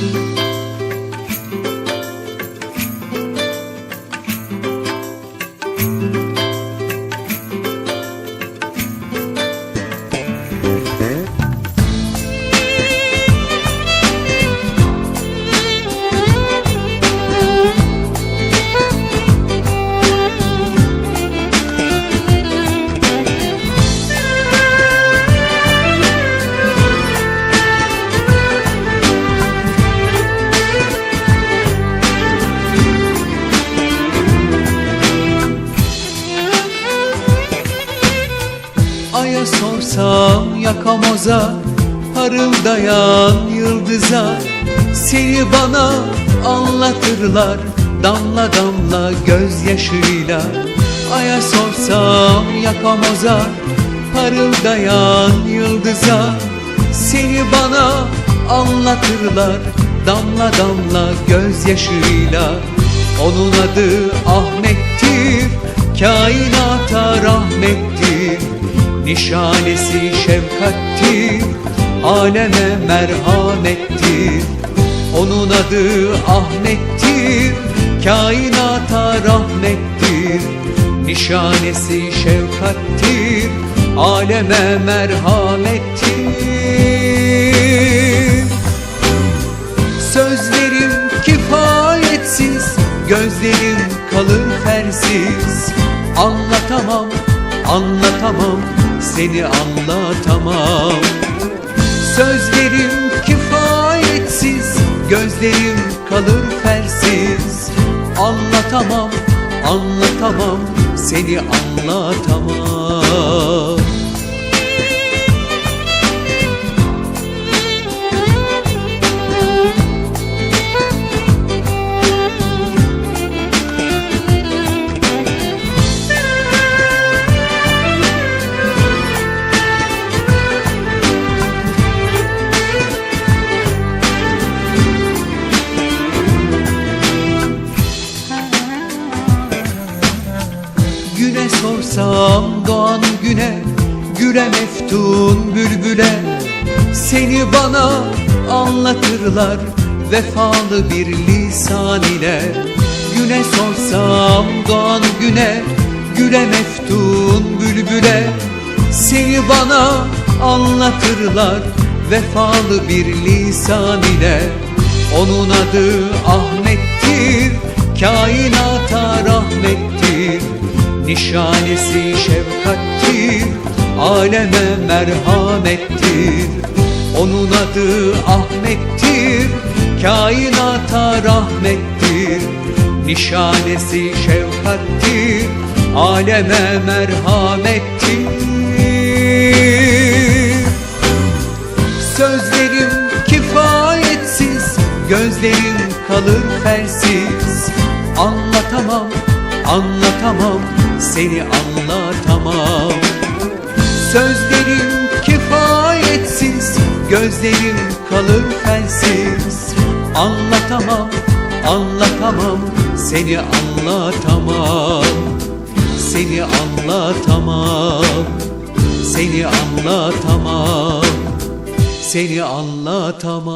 Aya sorsam yakamoza Parıldayan yıldıza Seni bana anlatırlar Damla damla gözyaşıyla. Aya sorsam yakamoza Parıldayan yıldıza Seni bana anlatırlar Damla damla gözyaşıyla. Onun adı Ahmet'tir Kainata rahmettir Nişanesi şefkattir Aleme merhamettir Onun adı Ahmet'tir Kainata rahmettir. Nişanesi şefkattir Aleme merhamettir Sözlerim kifayetsiz Gözlerim kalır fersiz Anlatamam, anlatamam Seni anlatamam. Sözlerim kifayetsiz Gözlerim kalır fersiz Anlatamam, anlatamam Seni anlatamam Güne sorsam doğan güne Güle meftun bülbüle. Seni bana anlatırlar Vefalı bir lisan ile. Güne sorsam doğan güne Güle meftun bülbüle. Seni bana anlatırlar Vefalı bir lisan ile. Onun adı Ahmet'tir Kainata rahmettir Nişanesi şefkattir Aleme merhamettir. Onun adı Ahmet'tir Kainata rahmettir. Nişanesi şefkattir Aleme merhamettir. Sözlerim kifayetsiz Gözlerim kalır fersiz Anlatamam, anlatamam Seni anlatamam. Sözlerim kifayetsiz Gözlerim kalır fersiz Anlatamam, anlatamam Seni anlatamam. Seni anlatamam Seni anlatamam. Seni anlatamam